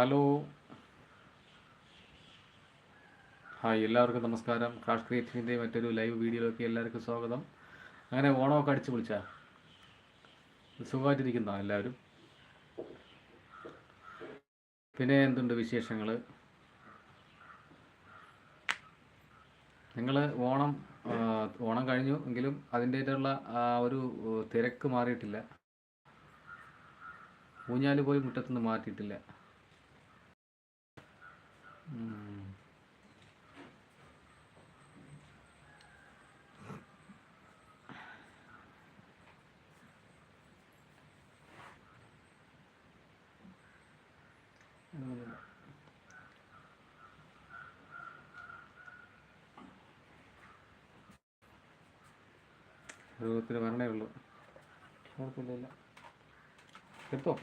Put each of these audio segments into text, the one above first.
Hello. Hi എല്ലാവർക്കും നമസ്കാരം. Cash ക്രിയേറ്റിന്റെ മറ്റൊരു ലൈവ് വീഡിയോയിലേക്ക് എല്ലാവർക്കും സ്വാഗതം. അങ്ങനെ ഓണമൊക്കെ അടിച്ചു പൊളിച്ചാ? സുഖമായിട്ടിരിക്കുന്ന എല്ലാവരും? പിന്നെ എന്തുണ്ട് വിശേഷങ്ങൾ നിങ്ങൾ ഓണം ഓണം കഴിഞ്ഞു എങ്കിലും അതിന്റെതായിട്ടുള്ള ഒരു തിരക്ക് മാറിയിട്ടില്ല. ഊഞ്ഞാൽ പോയി മുറ്റത്തുനിന്ന് മാറ്റിയിട്ടില്ല. ഉം. രൂപത്തിന് വരണേ ഉള്ളൂ കുഴപ്പമില്ല എടുത്തോ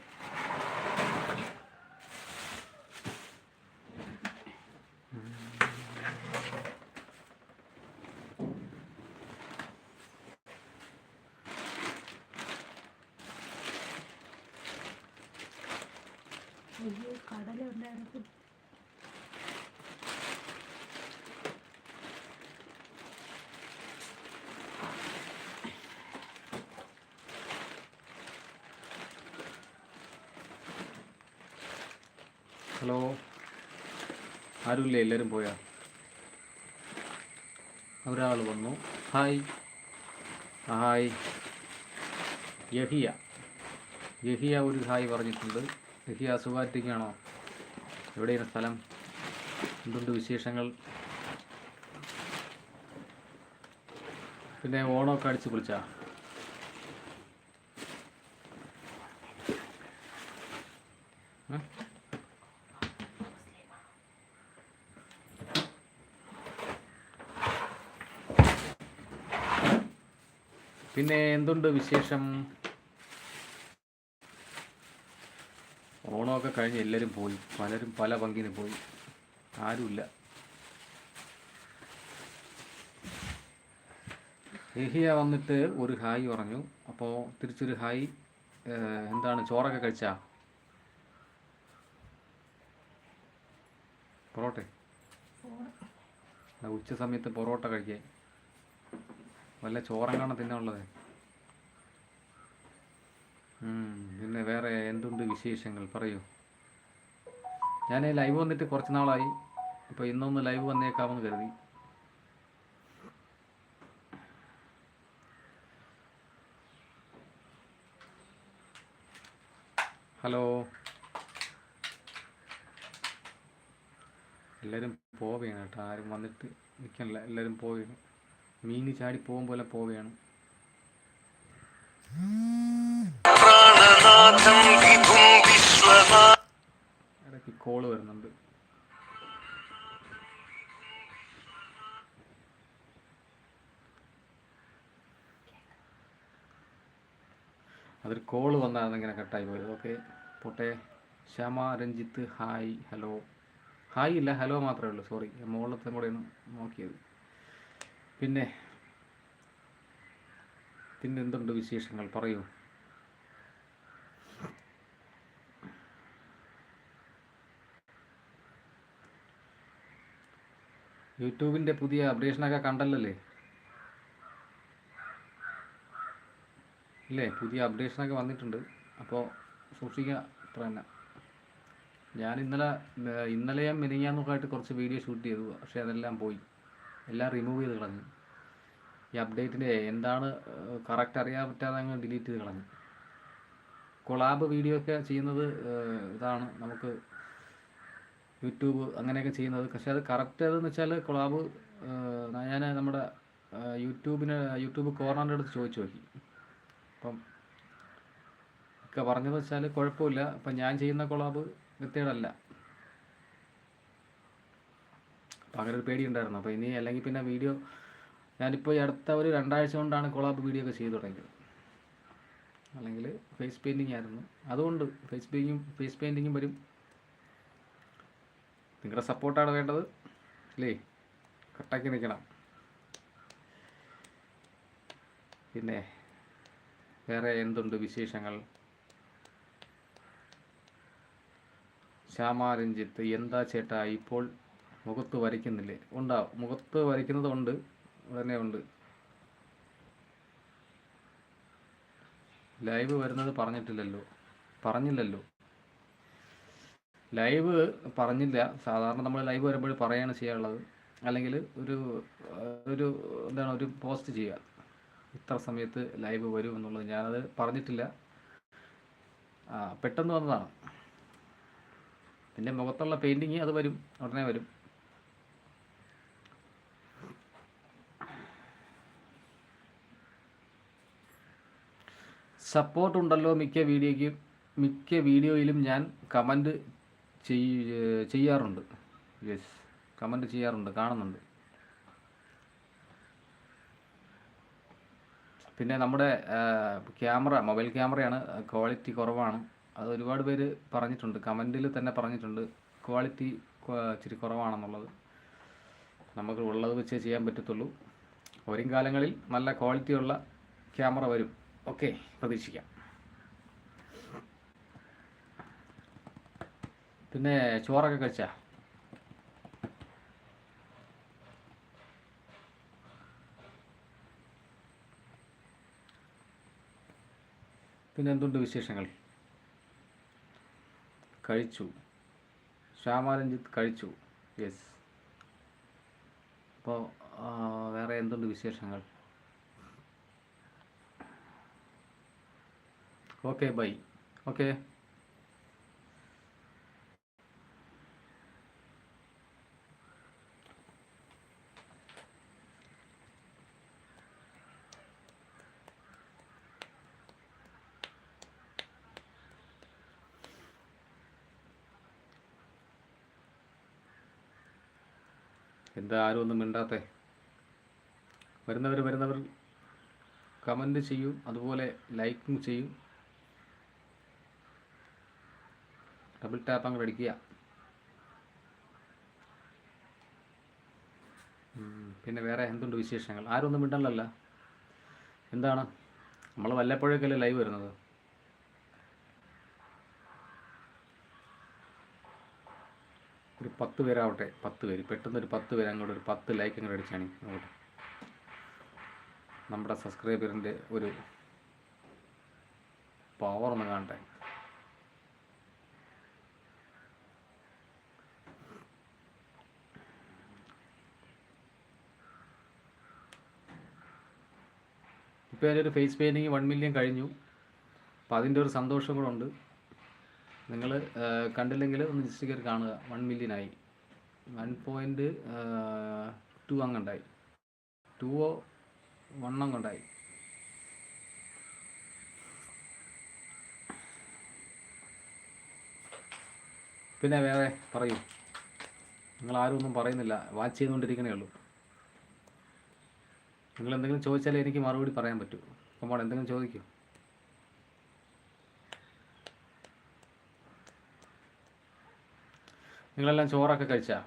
വലിയ കടലുണ്ടായിരുന്നു ഹലോ. ആരുമില്ലേ? എല്ലാവരും പോയാ? ഒരാൾ വന്നു. ഹായ്. ഹായ്. യഹിയ. യഹിയ ഒരു ഹായ് പറഞ്ഞിട്ടുണ്ട്. യഹിയ സുഖമായിട്ടിരിക്കുകയാണോ എവിടെയാണ് സ്ഥലം? എന്തുണ്ട് വിശേഷങ്ങൾ? പിന്നെ ഓണമൊക്കെ അടിച്ച് പൊളിച്ചാ? ഏ? പിന്നെ എന്തുണ്ട് വിശേഷം? ഓണമൊക്കെ കഴിഞ്ഞ് എല്ലാവരും പോയി. പലരും പല പങ്കിന് പോയി. ആരുമില്ല. ഏഹിയ വന്നിട്ട് ഒരു ഹായ് പറഞ്ഞു. അപ്പോൾ തിരിച്ചൊരു ഹായ്. എന്താണ്? ചോറൊക്കെ കഴിച്ചാ? പൊറോട്ടെ. ഉച്ച സമയത്ത് പൊറോട്ട കഴിക്കാൻ. വല്ല ചോറങ്ങാണ് ഉള്ളത്? പിന്നെ വേറെ എന്തുണ്ട് വിശേഷങ്ങൾ? പറയൂ. ഞാൻ ലൈവ് വന്നിട്ട് കുറച്ച് നാളായി. അപ്പോൾ ഇന്നൊന്ന് ലൈവ് വന്നേക്കാമെന്ന് കരുതി. ഹലോ. എല്ലാവരും പോവുകയാണ് കേട്ടോ. ആരും വന്നിട്ട് നിൽക്കണില്ല എല്ലാവരും പോവുകയാണ് മീൻ ചാടി പോകും പോലെ പോവുകയാണ്. ഇടയ്ക്ക് കോൾ വരുന്നുണ്ട്. അതൊരു കോൾ വന്നാൽ ഇങ്ങനെ കട്ടായി പോയത്. ഓക്കെ പോട്ടെ. Shyama Ranjith hi hello hi ഇല്ല ഹലോ മാത്രമേ ഉള്ളൂ. സോറി മുകളിലത്തെ കൂടെയാണ് നോക്കിയത്. പിന്നെ പിന്നെ എന്തുണ്ട് വിശേഷങ്ങൾ? പറയൂ. യൂട്യൂബിന്റെ പുതിയ അപ്ഡേഷനൊക്കെ കണ്ടല്ലേ ഇല്ലേ പുതിയ അപ്ഡേഷനൊക്കെ വന്നിട്ടുണ്ട്. അപ്പോൾ സൂക്ഷിക്കുക അത്ര തന്നെ ഞാൻ ഇന്നലെ ഇന്നലെ ഇന്നലെയും മിനിങ്ങാന്നൊക്കെ ആയിട്ട് കുറച്ച് വീഡിയോ ഷൂട്ട് ചെയ്തു. പക്ഷേ അതെല്ലാം പോയി. എല്ലാം റിമൂവ് ചെയ്ത് കളഞ്ഞു. ഈ അപ്ഡേറ്റിന്റെ എന്താണ് കറക്റ്റ് അറിയാൻ പറ്റാതെ അങ്ങ് ഡിലീറ്റ് ചെയ്ത് കളഞ്ഞു. കൊളാബ് വീഡിയോ ഒക്കെ ചെയ്യുന്നത് ഇതാണ് നമുക്ക് യൂട്യൂബ് അങ്ങനെയൊക്കെ ചെയ്യുന്നത്. പക്ഷേ അത് കറക്റ്റ് അതെന്ന് വെച്ചാൽ കൊളാബ് ഞാൻ നമ്മുടെ യൂട്യൂബിന് യൂട്യൂബ് കോർണറിന്റെ അടുത്ത് ചോദിച്ചു നോക്കി. അപ്പം ഒക്കെ പറഞ്ഞതെന്ന് വെച്ചാൽ കുഴപ്പമില്ല. അപ്പം ഞാൻ ചെയ്യുന്ന കൊളാബ് വൃത്തികേടല്ല അപ്പം അങ്ങനെ ഒരു പേടിയുണ്ടായിരുന്നു. അപ്പോൾ ഇനി അല്ലെങ്കിൽ പിന്നെ വീഡിയോ ഞാനിപ്പോൾ ഈ അടുത്ത ഒരു രണ്ടാഴ്ച കൊണ്ടാണ് കൊളാബ് വീഡിയോ ഒക്കെ ചെയ്തു തുടങ്ങിയത്. അല്ലെങ്കിൽ ഫേസ് പെയിന്റിങ് ആയിരുന്നു. അതുകൊണ്ട് ഫേസ് പെയിന്റിങ്ങും ഫേസ് പെയിന്റിങ്ങും വരും. നിങ്ങളുടെ സപ്പോർട്ടാണ് വേണ്ടത്. അല്ലേ കട്ടാക്കി നിൽക്കണം. പിന്നെ വേറെ എന്തുണ്ട് വിശേഷങ്ങൾ? ശ്യാമ രഞ്ജിത്ത് എന്താ ചേട്ടാ ഇപ്പോൾ മുഖത്ത് വരയ്ക്കുന്നില്ലേ? ഉണ്ടാവും മുഖത്ത് വരയ്ക്കുന്നത് ഉണ്ട്. ഉടനെ ഉണ്ട്. ലൈവ് വരുന്നത് പറഞ്ഞിട്ടില്ലല്ലോ. പറഞ്ഞില്ലല്ലോ. ലൈവ് പറഞ്ഞില്ല. സാധാരണ നമ്മൾ ലൈവ് വരുമ്പോൾ പറയുകയാണ് ചെയ്യാനുള്ളത് അല്ലെങ്കിൽ ഒരു ഒരു എന്താണ് ഒരു പോസ്റ്റ് ചെയ്യുക. ഇത്ര സമയത്ത് ലൈവ് വരും എന്നുള്ളത്. ഞാനത് പറഞ്ഞിട്ടില്ല. പെട്ടെന്ന് വന്നതാണ്. പിന്നെ മുഖത്തുള്ള പെയിന്റിങ് അത് വരും. ഉടനെ വരും. സപ്പോർട്ട് ഉണ്ടല്ലോ മിക്ക വീഡിയോയ്ക്കും മിക്ക വീഡിയോയിലും ഞാൻ കമന്റ് ചെയ്യാറുണ്ട്. യെസ് കമന്റ് ചെയ്യാറുണ്ട് കാണുന്നുണ്ട്. പിന്നെ നമ്മുടെ ക്യാമറ മൊബൈൽ ക്യാമറയാണ് ക്വാളിറ്റി കുറവാണ്. അത് ഒരുപാട് പേര് പറഞ്ഞിട്ടുണ്ട് കമന്റിൽ തന്നെ പറഞ്ഞിട്ടുണ്ട് ക്വാളിറ്റി ഇച്ചിരി കുറവാണെന്നുള്ളത്. നമുക്ക് ഉള്ളത് വെച്ചേ ചെയ്യാൻ പറ്റത്തുള്ളൂ. വരും കാലങ്ങളിൽ നല്ല ക്വാളിറ്റിയുള്ള ക്യാമറ വരും. ഓക്കെ പ്രതീക്ഷിക്കാം. പിന്നെ ചോറൊക്കെ കഴിച്ചാ? പിന്നെ എന്തുണ്ട് വിശേഷങ്ങൾ? കഴിച്ചു. ശ്യാമാരഞ്ജിത്ത് കഴിച്ചു. യെസ് അപ്പോൾ വേറെ എന്തുണ്ട് വിശേഷങ്ങൾ? ഓക്കെ ബൈ ഓക്കെ എന്താ ആരും ഒന്നും മിണ്ടാത്തേ? വരുന്നവർ വരുന്നവർ കമന്റ് ചെയ്യും അതുപോലെ ലൈക്കും ചെയ്യൂ. ഡബിൾ ടാപ്പ് അങ്ങോട്ട് അടിക്കുക പിന്നെ വേറെ എന്തുണ്ട് വിശേഷങ്ങൾ? ആരും ഒന്നും മിണ്ടല്ലല്ല എന്താണ്? നമ്മൾ വല്ലപ്പോഴേക്കല്ലേ ലൈവ് വരുന്നത്? ഒരു പത്ത് പേരാവട്ടെ പത്ത് പേര്. പെട്ടെന്ന് ഒരു പത്ത് പേര് അങ്ങോട്ട് ഒരു പത്ത് ലൈക്ക് അങ്ങോട്ട് അടിച്ചാണ് അങ്ങോട്ട് നമ്മുടെ സബ്സ്ക്രൈബറിന്റെ ഒരു പവർ ഒന്ന് കാണട്ടെ. ഇപ്പോൾ എന്റെ ഒരു ഫേസ് പെയിന്റിങ് വൺ മില്യൺ കഴിഞ്ഞു. അപ്പോൾ അതിന്റെ ഒരു സന്തോഷം കൂടെ ഉണ്ട്. നിങ്ങൾ കണ്ടില്ലെങ്കിൽ ഒന്ന് ജസ്റ്റ് കയറി കാണുക. വൺ മില്യൺ ആയി. വൺ പോയിന്റ് ടു അങ്ങുണ്ടായി ഓ വൺ അങ്ങുണ്ടായി പിന്നെ വേറെ പറയൂ. നിങ്ങൾ ആരും ഒന്നും പറയുന്നില്ല. വാച്ച് ചെയ്തുകൊണ്ടിരിക്കണേ ഉള്ളൂ. നിങ്ങൾ എന്തെങ്കിലും ചോദിച്ചാലേ എനിക്ക് മറുപടി പറയാൻ പറ്റൂ. അപ്പോൾ എന്തെങ്കിലും ചോദിക്കൂ. നിങ്ങളെല്ലാം ചോറൊക്കെ കഴിച്ചാ?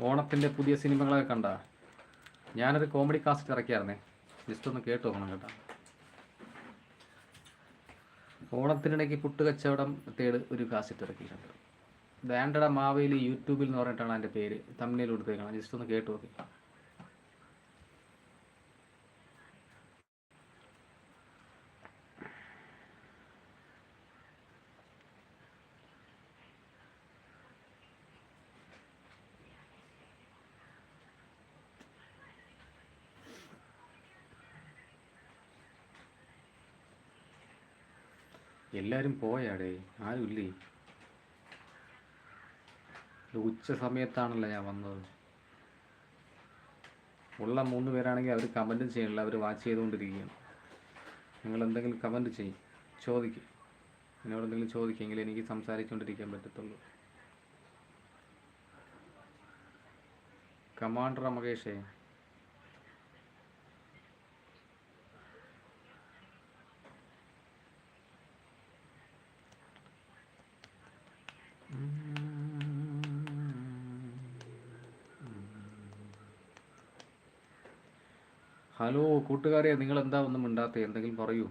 ഓണത്തിന്റെ പുതിയ സിനിമകളൊക്കെ കണ്ട? ഞാനൊരു കോമഡി കാസ്റ്റ് ഇറക്കിയായിരുന്നേ. ജസ്റ്റ് ഒന്ന് കേട്ടു നോക്കണം കേട്ടോ. ഓണത്തിനിടയ്ക്ക് പുട്ട് കച്ചവടം തേട് ഒരു കാസറ്റ് ഇറക്കിയിട്ടുണ്ട്. വേണ്ടട മാവേലി യൂട്യൂബിൽ എന്ന് പറഞ്ഞിട്ടാണ് അതിന്റെ പേര്. തമ്മിൽ കൊടുത്തേക്കണം ജസ്റ്റ് ഒന്ന് കേട്ട് നോക്കി എല്ലാവരും പോയാടേ ആരുമില്ലേ ഉച്ച സമയത്താണല്ലോ ഞാൻ വന്നത്. ഉള്ള മൂന്ന് പേരാണെങ്കിൽ അവർ കമന്റും ചെയ്യണില്ല അവർ വാച്ച് ചെയ്തുകൊണ്ടിരിക്കുകയാണ്. നിങ്ങൾ എന്തെങ്കിലും കമന്റ് ചെയ്യും ചോദിക്കും. എന്നോട് എന്തെങ്കിലും ചോദിക്കുമെങ്കിൽ എനിക്ക് സംസാരിച്ചുകൊണ്ടിരിക്കാൻ പറ്റത്തുള്ളൂ. കമാൻഡർ മകേഷേ ഹലോ കൂട്ടുകാരെ നിങ്ങൾ എന്താ ഒന്നും മിണ്ടാത്ത? എന്തെങ്കിലും പറയൂ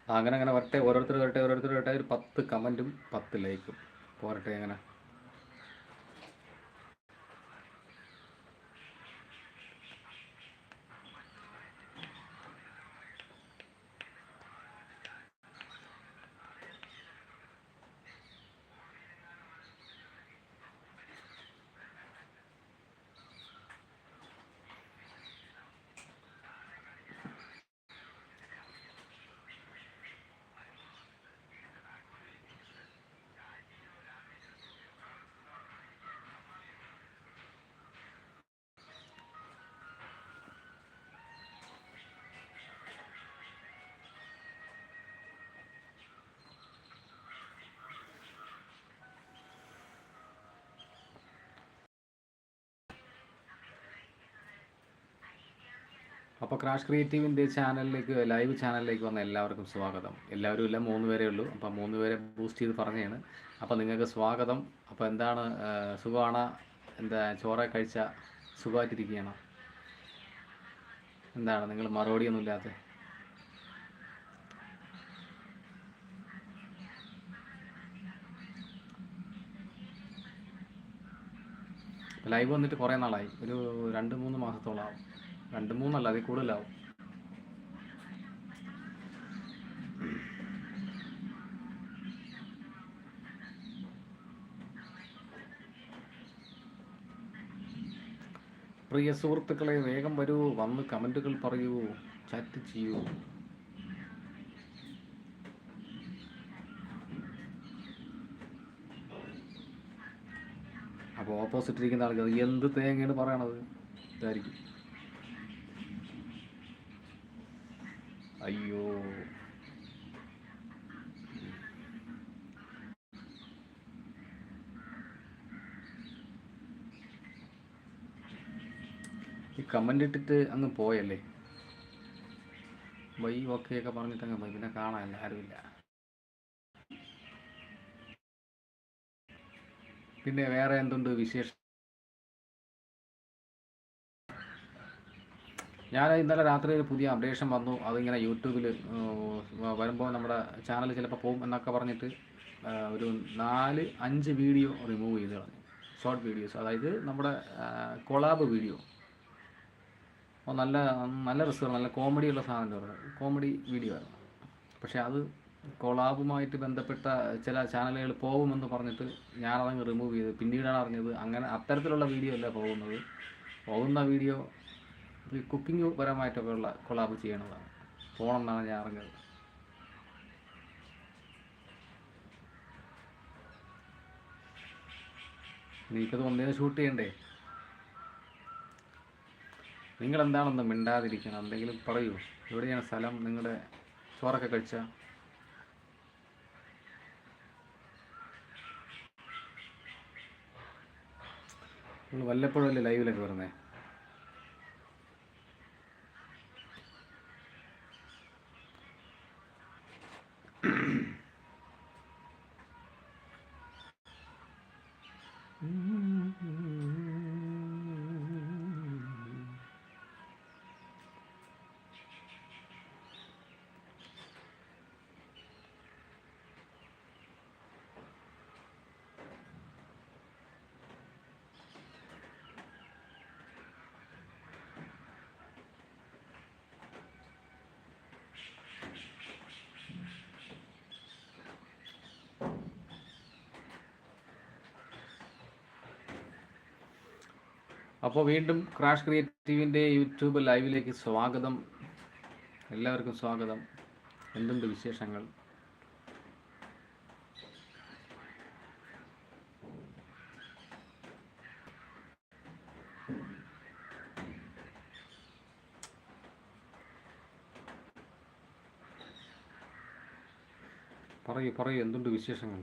ആ, അങ്ങനെ അങ്ങനെ വരട്ടെ ഓരോരുത്തർ വരട്ടെ ഓരോരുത്തർ വരട്ടെ ഒരു പത്ത് കമന്റും പത്ത് ലൈക്കും. പോരട്ടെ അങ്ങനെ. അപ്പോൾ ക്രാഷ് ക്രിയേറ്റീവിന്റെ ചാനലിലേക്ക് ലൈവ് ചാനലിലേക്ക് വന്ന എല്ലാവർക്കും സ്വാഗതം. എല്ലാവരും ഇല്ല മൂന്ന് പേരേ ഉള്ളൂ. അപ്പോൾ മൂന്ന് പേരെ ബൂസ്റ്റ് ചെയ്ത് പറഞ്ഞതാണ്. അപ്പോൾ നിങ്ങൾക്ക് സ്വാഗതം. അപ്പോൾ എന്താണ് സുഖമാണ്? എന്താ ചോറ കഴിച്ച സുഖമായിട്ടിരിക്കുകയാണോ? എന്താണ് നിങ്ങൾ മറുപടിയൊന്നും ഇല്ലാത്ത? ലൈവ് വന്നിട്ട് കുറേ നാളായി. ഒരു രണ്ട് മൂന്ന് മാസത്തോളം ആവും രണ്ട് മൂന്നല്ല അതിൽ കൂടുതലാവും. പ്രിയ സുഹൃത്തുക്കളെ വേഗം വരൂ. വന്ന് കമന്റുകൾ പറയൂ. ചാറ്റ് ചെയ്യൂ. അപ്പോൾ ഓപ്പോസിറ്റ് ഇരിക്കുന്ന ആൾക്ക് എന്ത് തേങ്ങയാണ് പറയണത്? ഇതായിരിക്കും. അയ്യോ. ഈ കമന്റ് ഇട്ടിട്ട് അങ്ങ് പോയല്ലേ? വൈ ഓക്കെ ഒക്കെ പറഞ്ഞിട്ട് അങ്ങ് പോയി. പിന്നെ കാണാനില്ല ആരുമില്ല പിന്നെ വേറെ എന്തുണ്ട് വിശേഷം ഞാൻ ഇന്നലെ രാത്രി ഒരു പുതിയ അപ്ഡേഷൻ വന്നു. അതിങ്ങനെ യൂട്യൂബിൽ വരുമ്പോൾ നമ്മുടെ ചാനൽ ചിലപ്പോൾ പോകും എന്നൊക്കെ പറഞ്ഞിട്ട് ഒരു നാല് അഞ്ച് വീഡിയോ റിമൂവ് ചെയ്ത് കളഞ്ഞു. ഷോർട്ട് വീഡിയോസ് അതായത് നമ്മുടെ കൊളാബ് വീഡിയോ അപ്പോൾ നല്ല നല്ല റിസൾട്ട് നല്ല കോമഡി ഉള്ള സാധനം കോമഡി വീഡിയോ ആയിരുന്നു പക്ഷേ അത് കൊളാബുമായിട്ട് ബന്ധപ്പെട്ട ചില ചാനലുകൾ പോകുമെന്ന് പറഞ്ഞിട്ട് ഞാനതങ്ങ് റിമൂവ് ചെയ്ത് പിന്നീടാണ് അറിഞ്ഞത് അങ്ങനെ അത്തരത്തിലുള്ള വീഡിയോ അല്ല പോകുന്നത്. പോകുന്ന വീഡിയോ ഈ കുക്കിംഗ് പരമായിട്ടൊക്കെ ഉള്ള കൊളാബ് ചെയ്യണതാണ്. പോകണമെന്നാണ് ഞാൻ അറിഞ്ഞത്. നീക്കത് ഒന്നേന്ന് ഷൂട്ട് ചെയ്യണ്ടേ? നിങ്ങൾ എന്താണെന്ന് മിണ്ടാതിരിക്കണം. എന്തെങ്കിലും പറയൂ. എവിടെയാണ് സ്ഥലം? നിങ്ങളുടെ ചോറൊക്കെ കഴിച്ച? നിങ്ങൾ വല്ലപ്പോഴും അല്ലേ ലൈവിലൊക്കെ Mm-hmm. അപ്പോൾ വീണ്ടും ക്രാഷ് ക്രിയേറ്റീവിന്റെ യൂട്യൂബ് ലൈവിലേക്ക് സ്വാഗതം. എല്ലാവർക്കും സ്വാഗതം. എന്തുണ്ട് വിശേഷങ്ങൾ? പറയൂ പറയൂ എന്തുണ്ട് വിശേഷങ്ങൾ?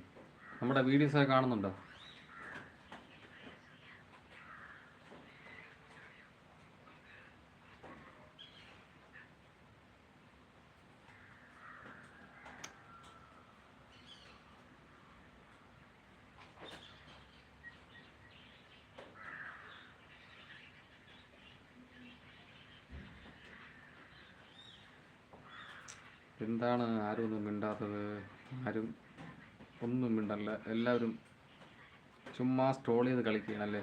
നമ്മുടെ വീഡിയോസൊക്കെ കാണുന്നുണ്ടോ? എന്താണ് ആരും ഒന്നും മിണ്ടാത്തത്? ആരും ഒന്നും മിണ്ടല്ല. എല്ലാവരും ചുമ്മാ സ്ട്രോൾ ചെയ്ത് കളിക്കുകയാണല്ലേ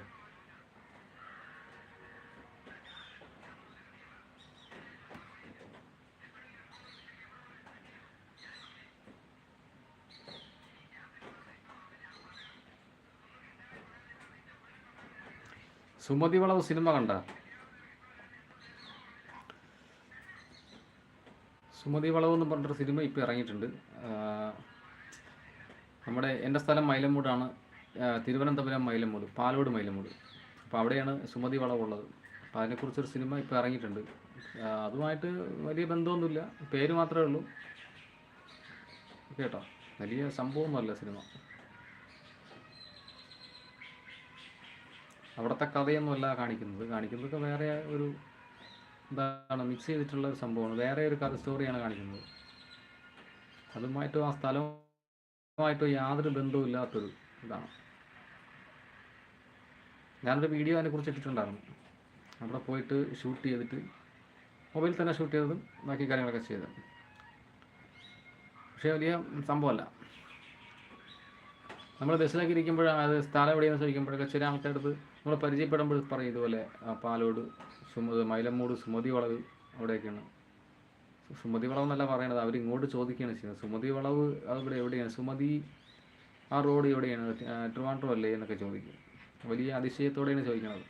സുമതി വളവ് സിനിമ കണ്ട? സുമതി വളവ് എന്ന് പറഞ്ഞൊരു സിനിമ ഇപ്പോൾ ഇറങ്ങിയിട്ടുണ്ട്. നമ്മുടെ എന്റെ സ്ഥലം മൈലമ്മൂടാണ് തിരുവനന്തപുരം മൈലമ്മൂട് പാലോട് മൈലമ്മൂട് അപ്പോൾ അവിടെയാണ് സുമതി വളവ് ഉള്ളത് അപ്പോൾ അതിനെക്കുറിച്ചൊരു സിനിമ ഇപ്പോൾ ഇറങ്ങിയിട്ടുണ്ട്. അതുമായിട്ട് വലിയ ബന്ധമൊന്നുമില്ല. പേര് മാത്രമേ ഉള്ളൂ. കേട്ടോ? വലിയ സംഭവമൊന്നുമല്ല സിനിമ. അവിടുത്തെ കഥയൊന്നുമല്ല കാണിക്കുന്നത്. കാണിക്കുന്നതൊക്കെ വേറെ ഒരു എന്താണ് മിക്സ് ചെയ്തിട്ടുള്ള ഒരു സംഭവമാണ്. വേറെ ഒരു കഥ സ്റ്റോറിയാണ് കാണിക്കുന്നത്. അതുമായിട്ടോ ആ സ്ഥലവുമായിട്ടോ യാതൊരു ബന്ധവും ഇല്ലാത്തൊരു ഇതാണ്. ഞാനൊരു വീഡിയോ അതിനെക്കുറിച്ച് ഇട്ടിട്ടുണ്ടായിരുന്നു. അവിടെ പോയിട്ട് ഷൂട്ട് ചെയ്തിട്ട് മൊബൈലിൽ തന്നെ ഷൂട്ട് ചെയ്തതും ബാക്കി കാര്യങ്ങളൊക്കെ ചെയ്തത്. പക്ഷേ വലിയ സംഭവമല്ല. നമ്മൾ ബസ്സിലൊക്കെ ഇരിക്കുമ്പോഴാണ് അത് സ്ഥലം എവിടെയെന്ന് ചോദിക്കുമ്പോഴൊക്കെ ചില ആൾക്കാരുടെ അടുത്ത് നമ്മൾ പരിചയപ്പെടുമ്പോൾ പറയും ഇതുപോലെ പാലോട് സുമതി മൈലമ്മൂട് സുമതി വളവ് അവിടെയൊക്കെയാണ്. സുമതി വളവ് എന്നല്ല പറയണത് അവർ ഇങ്ങോട്ട് ചോദിക്കുകയാണ് ചെയ്യുന്നത്. സുമതി വളവ് അത് ഇവിടെ എവിടെയാണ്? സുമതി ആ റോഡ് എവിടെയാണ്? ട്രിവാൻഡ്രോ അല്ലേ എന്നൊക്കെ ചോദിക്കും. വലിയ അതിശയത്തോടെയാണ് ചോദിക്കുന്നത്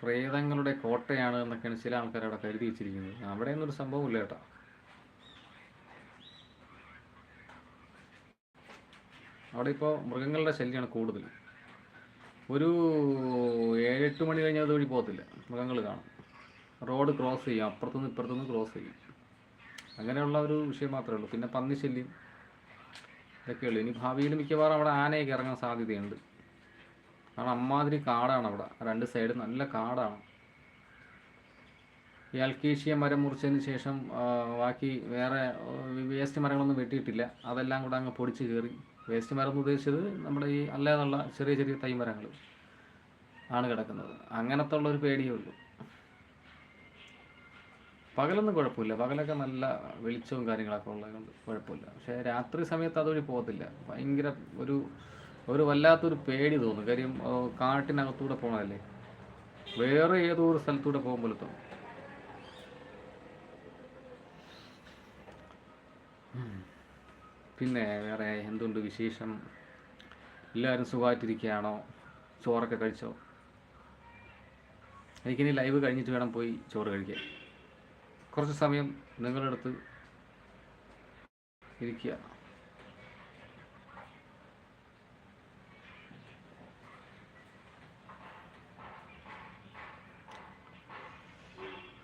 പ്രേതങ്ങളുടെ കോട്ടയാണ് എന്നൊക്കെയാണ് ചില ആൾക്കാർ അവിടെ കരുതി വെച്ചിരിക്കുന്നത്. അവിടെയൊന്നും ഒരു സംഭവമില്ല കേട്ടോ. അവിടെ ഇപ്പോൾ മൃഗങ്ങളുടെ ശല്യമാണ് കൂടുതൽ. ഒരു ഏഴെട്ട് മണി കഴിഞ്ഞാൽ അതുവഴി പോകത്തില്ല. മൃഗങ്ങൾ കാണും. റോഡ് ക്രോസ് ചെയ്യും. അപ്പുറത്തുനിന്ന് ഇപ്പുറത്തുനിന്ന് ക്രോസ് ചെയ്യും. അങ്ങനെയുള്ള ഒരു വിഷയം മാത്രമേ ഉള്ളൂ. പിന്നെ പന്നി ശല്യം ഇതൊക്കെയുള്ളൂ. ഇനി ഭാവിയിൽ മിക്കവാറും അവിടെ ആനയൊക്കെ ഇറങ്ങാൻ സാധ്യതയുണ്ട്. കാരണം അമ്മാതിരി കാടാണ് അവിടെ. രണ്ട് സൈഡ് നല്ല കാടാണ്. ഈ അൽക്കേഷ്യ മരം മുറിച്ചതിന് ശേഷം ബാക്കി വേറെ വേസ്റ്റ് മരങ്ങളൊന്നും വെട്ടിയിട്ടില്ല. അതെല്ലാം കൂടെ അങ്ങ് പൊടിച്ച് കയറി വേസ്റ്റ് മരം എന്ന് ഉദ്ദേശിച്ചത് നമ്മുടെ ഈ അല്ലാതുള്ള ചെറിയ ചെറിയ തൈ മരങ്ങൾ ആണ് കിടക്കുന്നത്. അങ്ങനത്തെ ഉള്ള ഒരു പേടിയേ ഉള്ളൂ. പകലൊന്നും കുഴപ്പമില്ല. പകലൊക്കെ നല്ല വെളിച്ചവും കാര്യങ്ങളൊക്കെ ഉള്ളതുകൊണ്ട് കുഴപ്പമില്ല. പക്ഷേ രാത്രി സമയത്ത് അതുവഴി പോകത്തില്ല. ഭയങ്കര ഒരു ഒരു വല്ലാത്തൊരു പേടി തോന്നും. കാര്യം കാട്ടിനകത്തൂടെ പോകണതല്ലേ വേറെ ഏതോ ഒരു സ്ഥലത്തൂടെ പോകുമ്പോൾ തോന്നും പിന്നെ വേറെ എന്തുണ്ട് വിശേഷം? എല്ലാവരും സുഖമായിട്ടിരിക്കുകയാണോ? ചോറൊക്കെ കഴിച്ചോ? എനിക്കിനി ലൈവ് കഴിഞ്ഞിട്ട് വേണം പോയി ചോറ് കഴിക്കാൻ. കുറച്ച് സമയം നിങ്ങളുടെ അടുത്ത് ഇരിക്കുക.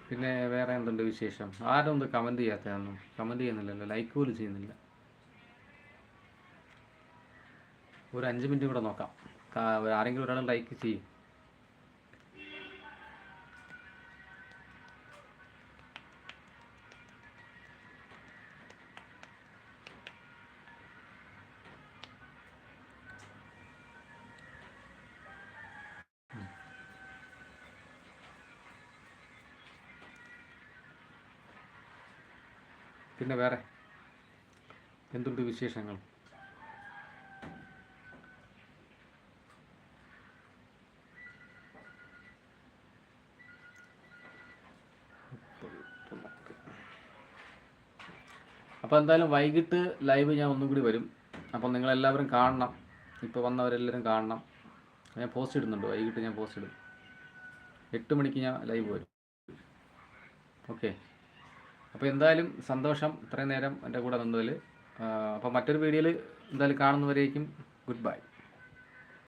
പിന്നെ വേറെ എന്തുണ്ട് വിശേഷം? ആരും ഒന്ന് കമന്റ് ചെയ്യാത്തതൊന്നും കമന്റ് ചെയ്യുന്നില്ലല്ലോ. ലൈക്ക് പോലും ചെയ്യുന്നില്ല. ഒരു അഞ്ച് മിനിറ്റ് കൂടെ നോക്കാം. ആരെങ്കിലും ഒരാൾ ലൈക്ക് ചെയ്യും. പിന്നെ വേറെ എന്തുണ്ട് വിശേഷങ്ങൾ? അപ്പോൾ എന്തായാലും വൈകിട്ട് ലൈവ് ഞാൻ ഒന്നും കൂടി വരും. അപ്പോൾ നിങ്ങളെല്ലാവരും കാണണം. ഇപ്പോൾ വന്നവരെല്ലാവരും കാണണം. ഞാൻ പോസ്റ്റ് ഇടുന്നുണ്ട്. വൈകിട്ട് ഞാൻ പോസ്റ്റ് ഇടും. എട്ട് മണിക്ക് ഞാൻ ലൈവ് വരും. ഓക്കെ അപ്പോൾ എന്തായാലും സന്തോഷം ഇത്രയും നേരം എന്റെ കൂടെ നിന്നതിൽ അപ്പോൾ മറ്റൊരു വീഡിയോയിൽ എന്തായാലും കാണുന്നവരേക്കും ഗുഡ് ബൈ